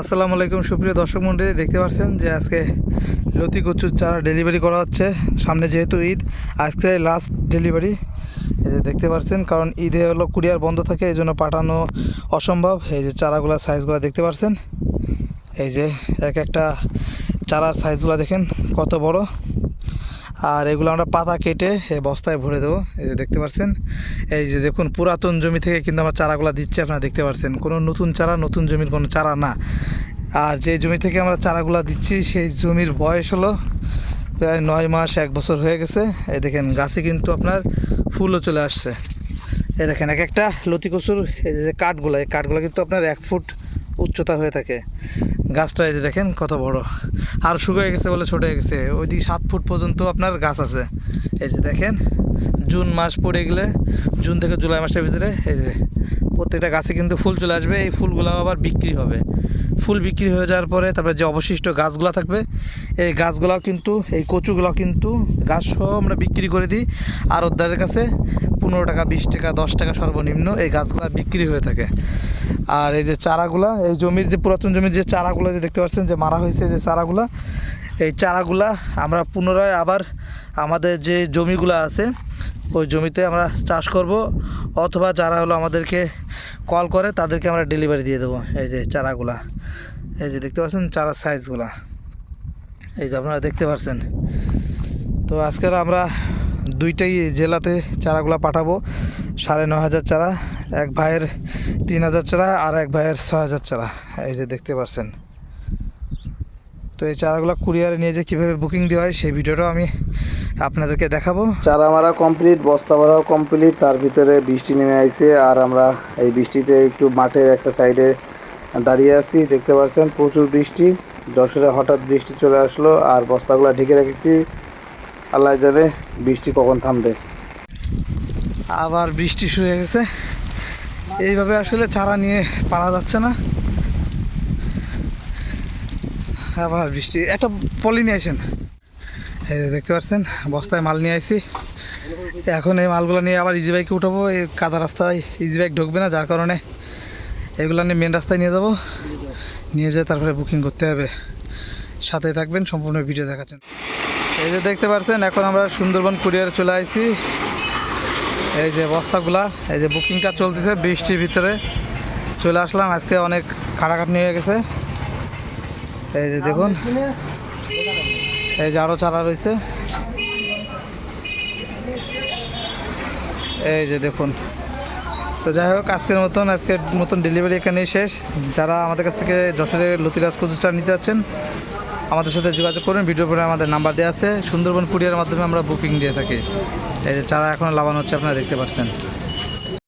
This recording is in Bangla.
আসসালামু আলাইকুম সুপ্রিয় দর্শক মন্ডলী দেখতে পাচ্ছেন যে আজকে লতি কচুর চারা ডেলিভারি করা হচ্ছে। সামনে যেহেতু ঈদ, আজকে লাস্ট ডেলিভারি এই যে দেখতে পাচ্ছেন, কারণ ঈদে হলো কুরিয়ার বন্ধ থাকে, এই জন্য পাঠানো অসম্ভব। এই যে চারাগুলোর সাইজগুলো দেখতে পাচ্ছেন? এই যে এক একটা চারার সাইজগুলো দেখেন, কত বড়। আর এগুলো আমরা পাতা কেটে বস্তায় ভরে দেবো। এই যে দেখতে পাচ্ছেন? এই যে দেখুন, পুরাতন জমি থেকে কিন্তু আমরা চারাগুলো দিচ্ছি, আপনারা দেখতে পাচ্ছেন। কোনো নতুন চারা, নতুন জমির কোনো চারা না। আর যে জমি থেকে আমরা চারাগুলো দিচ্ছি, সেই জমির বয়স হলো প্রায় নয় মাস, এক বছর হয়ে গেছে। এই দেখেন, গাছে কিন্তু আপনার ফুলও চলে আসছে। এই দেখেন, এক একটা লতি কচুর এই যে কাঠগুলো, এই কাঠগুলো কিন্তু আপনার এক ফুট উচ্চতা হয়ে থাকে। গাছটা এই যে দেখেন কত বড়। আর শুকিয়ে গেছে বলে ছোট হয়ে গেছে। ওইদিকে সাত ফুট পর্যন্ত আপনার গাছ আছে। এই যে দেখেন জুন মাস পড়ে গেলে, জুন থেকে জুলাই মাসের ভিতরে এই যে প্রত্যেকটা গাছে কিন্তু ফুল চলে আসবে, এই ফুলগুলো আবার বিক্রি হবে। ফুল বিক্রি হয়ে যাওয়ার পরে তারপরে যে অবশিষ্ট গাছগুলো থাকবে, এই গাছগুলাও কিন্তু, এই কচুগুলো কিন্তু গাছ সহ আমরা বিক্রি করে দিই। আর ওদ্দারের কাছে পনেরো টাকা, বিশ টাকা, দশ টাকা সর্বনিম্ন এই গাছগুলো বিক্রি হয়ে থাকে। আর এই যে চারাগুলা, এই জমির যে পুরাতন জমির যে চারাগুলো যে দেখতে পাচ্ছেন, যে মারা হয়েছে যে চারাগুলা, এই চারাগুলা আমরা পুনরায় আবার আমাদের যে জমিগুলো আছে, ওই জমিতে আমরা চাষ করব, অথবা যারা হলো আমাদেরকে কল করে, তাদেরকে আমরা ডেলিভারি দিয়ে দেবো। এই যে চারাগুলা, এই যে দেখতে পাচ্ছেন চারার সাইজগুলা এই যে আপনারা দেখতে পাচ্ছেন। তো আজকের আমরা দুইটাই জেলাতে চারাগুলা পাঠাবো। সাড়ে ন হাজার চারা, এক ভাইয়ের তিন হাজার চারা, আর এক ভাইয়ের ছ হাজার চারা। এই যে দেখতে পাচ্ছেন। তো এই চারাগুলো কুরিয়ারে নিয়ে যে কীভাবে বুকিং দেওয়া হয় সেই ভিডিওটাও আমি আপনাদেরকে দেখাবো। চারা মারা কমপ্লিট বস্তা ভরাও কমপ্লিট তার ভিতরে বৃষ্টি নেমে আইছে আর আমরা এই বৃষ্টিতে একটু মাঠের একটা সাইডে দাঁড়িয়ে আছি দেখতে পাচ্ছেন প্রচুর বৃষ্টি। যশোরে হঠাৎ বৃষ্টি চলে আসলো আর বস্তাগুলো ঢেকে রেখেছি। আল্লাহ জানে বৃষ্টি কখন থামবে। আবার বৃষ্টি শুরু হয়ে গেছে। এইভাবে আসলে চারা নিয়ে পারা যাচ্ছে না। আবার বৃষ্টি। একটা পলি নিয়ে আসেন। এই যে দেখতে পাচ্ছেন, বস্তায় মাল নিয়ে আসি এখন এই মালগুলো নিয়ে আবার ইজি বাইকে উঠাবো। এই কাদা রাস্তায় ইজি বাইক ঢুকবে না, যার কারণে এগুলো নিয়ে মেন রাস্তায় নিয়ে যাব। নিয়ে যেয়ে তারপরে বুকিং করতে হবে। সাথে থাকবেন, সম্পূর্ণ ভিডিও দেখাচ্ছেন এই যে দেখতে পাচ্ছেন, এখন আমরা সুন্দরবন কুরিয়ারে চলে আসছি এই যে বস্তাগুলা, এই যে বুকিং কাজ চলতেছে, বৃষ্টির ভিতরে। চলে আসলাম, আজকে অনেক খাটাখাটনি হয়ে গেছে। এই যে দেখুন। এই যে আরও চারা রয়েছে। এই যে দেখুন। তো যাই হোক, আজকের মতন আজকের মতন ডেলিভারি এখানেই শেষ। যারা আমাদের কাছ থেকে যশোরের লতিরাজ কচুর চার নিতে যাচ্ছেন, আমাদের সাথে যোগাযোগ করুন। ভিডিও পরে আমাদের নাম্বার দেওয়া আছে। সুন্দরবন কুরিয়ার মাধ্যমে আমরা বুকিং দিয়ে থাকি। এই যে চারা এখন লাগানো হচ্ছে, আপনারা দেখতে পাচ্ছেন।